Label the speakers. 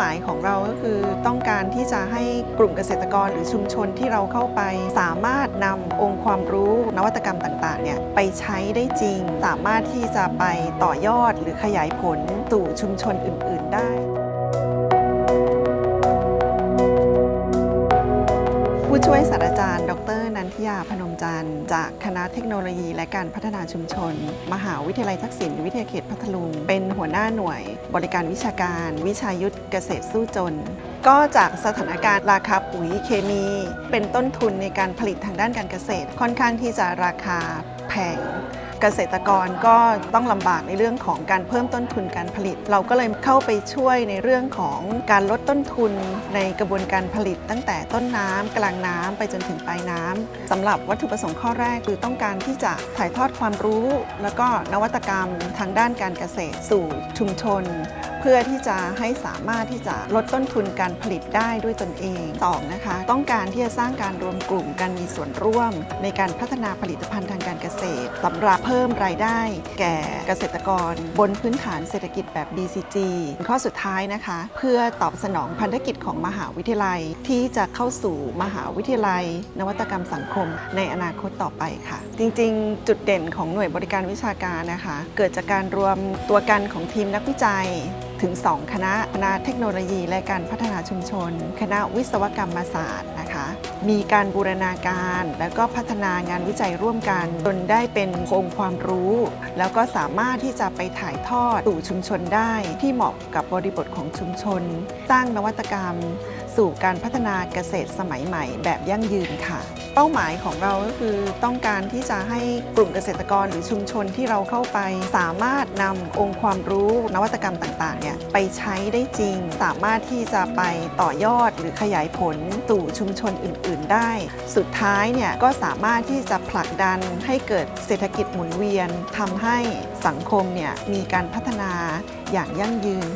Speaker 1: หมายของเราก็คือต้องการที่จะให้กลุ่มเกษตรกรหรือชุมชนที่เราเข้าไป สามารถนำองค์ความรู้นวัตกรรมต่างๆเนี่ยไปใช้ได้จริง สามารถที่จะไปต่อยอดหรือขยายผลสู่ชุมชนอื่น ๆ ได้ผู้ช่วยศาสตราจารย์ ด ยาพนมจันทร์จากคณะเทคโนโลยี และการพัฒนาชุมชน มหาวิทยาลัยทักษิณวิทยาเขตพัทลุง เป็นหัวหน้าหน่วย บริการวิชาการ วิชายุทธเกษตรสู้จน ก็จากสถานการณ์ราคาปุ๋ยเคมี เป็นต้นทุนในการผลิตทางด้านการเกษตร ค่อนข้างที่จะราคาแพง เกษตรกรก็ต้องลำบากในเรื่องของการเพิ่มต้นทุนการผลิต เราก็เลยเข้าไปช่วยในเรื่องของการลดต้นทุนในกระบวนการผลิต ตั้งแต่ต้นน้ำกลางน้ำไปจนถึงปลายน้ำสำหรับวัตถุประสงค์ข้อแรกคือต้องการที่จะถ่ายทอดความรู้ แล้วก็นวัตกรรมทางด้านการเกษตรสู่ชุมชน เพื่อที่จะให้สามารถที่จะลดต้นทุนการผลิตได้ด้วยตนเองสองนะคะ ต้องการที่จะสร้างการรวมกลุ่มการมีส่วนร่วม ในการพัฒนาผลิตภัณฑ์ทางการเกษตรสำหรับเพิ่มรายได้ แก่เกษตรกร บนพื้นฐานเศรษฐกิจแบบ BCG ข้อสุดท้ายนะคะ เพื่อตอบสนองพันธกิจของมหาวิทยาลัย ที่จะเข้าสู่มหาวิทยาลัย นวัตกรรมสังคม ในอนาคตต่อไปค่ะ จริงๆ จุดเด่นของหน่วยบริการวิชาการนะคะ เกิดจากการรวมตัวกันของทีมนักวิจัย ถึง 2 คณะ คณะเทคโนโลยีและการพัฒนาชุมชน คณะวิศวกรรมศาสตร์ มีการบูรณาการ แล้วก็พัฒนางานวิจัยร่วมกัน จนได้เป็นองค์ความรู้ แล้วก็สามารถที่จะไปถ่ายทอดสู่ชุมชนได้ ที่เหมาะกับบริบทของชุมชน สร้างนวัตกรรม สู่การพัฒนาเกษตรสมัยใหม่แบบยั่งยืนค่ะ เป้าหมายของเราก็คือต้องการที่จะให้กลุ่มเกษตรกรหรือชุมชนที่เราเข้าไป สามารถนำองค์ความรู้นวัตกรรมต่างๆเนี่ยไปใช้ได้จริง สามารถที่จะไปต่อยอดหรือขยายผลสู่ชุมชนอื่นๆได้ สุดท้ายเนี่ยก็สามารถที่จะผลักดันให้เกิดเศรษฐกิจหมุนเวียนทำให้สังคมเนี่ยมีการพัฒนาอย่างยั่งยืน